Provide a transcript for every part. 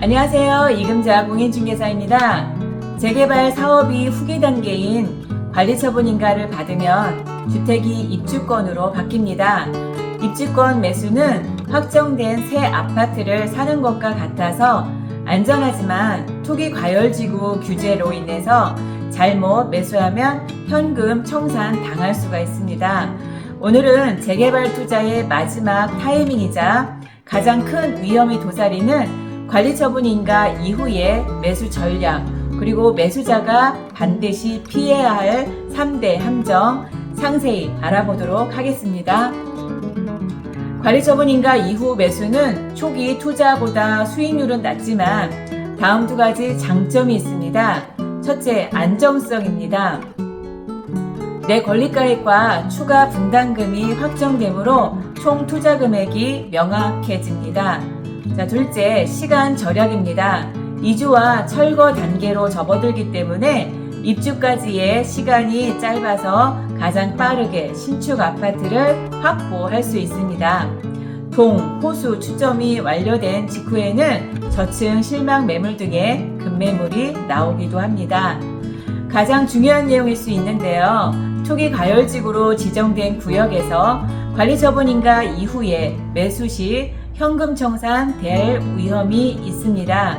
안녕하세요. 이금자 공인중개사입니다. 재개발 사업이 후기 단계인 관리처분 인가를 받으면 주택이 입주권으로 바뀝니다. 입주권 매수는 확정된 새 아파트를 사는 것과 같아서 안전하지만 투기 과열지구 규제로 인해서 잘못 매수하면 현금 청산 당할 수가 있습니다. 오늘은 재개발 투자의 마지막 타이밍이자 가장 큰 위험이 도사리는 관리 처분인가 이후의 매수 전략, 그리고 매수자가 반드시 피해야 할 3대 함정 상세히 알아보도록 하겠습니다. 관리 처분인가 이후 매수는 초기 투자보다 수익률은 낮지만 다음 두 가지 장점이 있습니다. 첫째, 안정성입니다. 내 권리가액과 추가 분담금이 확정되므로 총 투자 금액이 명확해집니다. 자, 둘째, 시간 절약입니다. 이주와 철거 단계로 접어들기 때문에 입주까지의 시간이 짧아서 가장 빠르게 신축 아파트를 확보할 수 있습니다. 동, 호수 추점이 완료된 직후에는 저층 실망 매물 등의 급매물이 나오기도 합니다. 가장 중요한 내용일 수 있는데요. 초기 가열지구로 지정된 구역에서 관리 처분 인가 이후에 매수 시 현금 청산될 위험이 있습니다.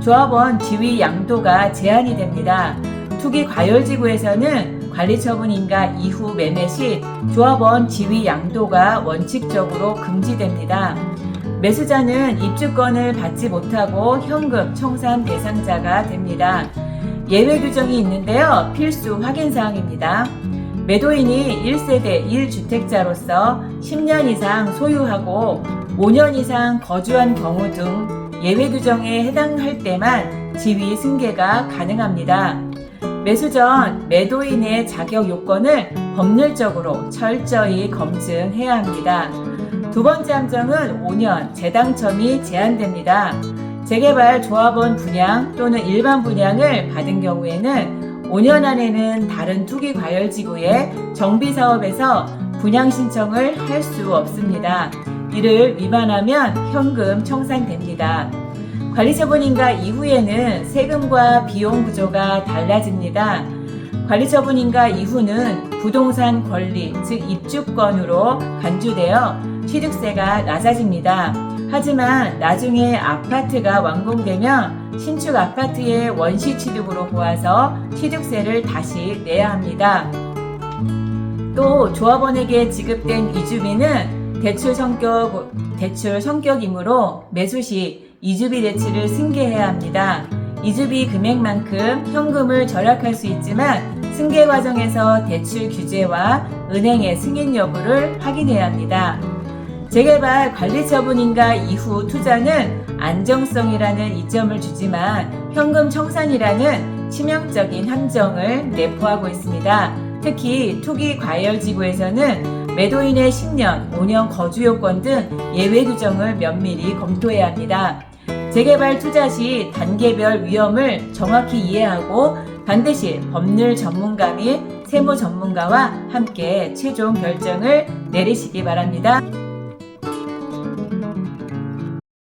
조합원 지위 양도가 제한이 됩니다. 투기 과열지구에서는 관리 처분 인가 이후 매매 시 조합원 지위 양도가 원칙적으로 금지됩니다. 매수자는 입주권을 받지 못하고 현금 청산 대상자가 됩니다. 예외 규정이 있는데요. 필수 확인 사항입니다. 매도인이 1세대 1주택자로서 10년 이상 소유하고 5년 이상 거주한 경우 등 예외 규정에 해당할 때만 지위 승계가 가능합니다. 매수 전 매도인의 자격 요건을 법률적으로 철저히 검증해야 합니다. 두 번째 함정은 5년 재당첨이 제한됩니다. 재개발 조합원 분양 또는 일반 분양을 받은 경우에는 5년 안에는 다른 투기 과열 지구의 정비 사업에서 분양 신청을 할 수 없습니다. 이를 위반하면 현금 청산됩니다. 관리처분인가 이후에는 세금과 비용 구조가 달라집니다. 관리처분인가 이후는 부동산 권리, 즉 입주권으로 간주되어 취득세가 낮아집니다. 하지만 나중에 아파트가 완공되면 신축 아파트의 원시 취득으로 보아서 취득세를 다시 내야 합니다. 또 조합원에게 지급된 이주비는 대출 성격 대출 성격이므로 매수 시 이주비 대출을 승계해야 합니다. 이주비 금액만큼 현금을 절약할 수 있지만 승계 과정에서 대출 규제와 은행의 승인 여부를 확인해야 합니다. 재개발 관리처분인가 이후 투자는 안정성이라는 이점을 주지만 현금 청산이라는 치명적인 함정을 내포하고 있습니다. 특히 투기 과열 지구에서는 매도인의 10년, 5년 거주 요건 등 예외 규정을 면밀히 검토해야 합니다. 재개발 투자 시 단계별 위험을 정확히 이해하고 반드시 법률 전문가 및 세무 전문가와 함께 최종 결정을 내리시기 바랍니다.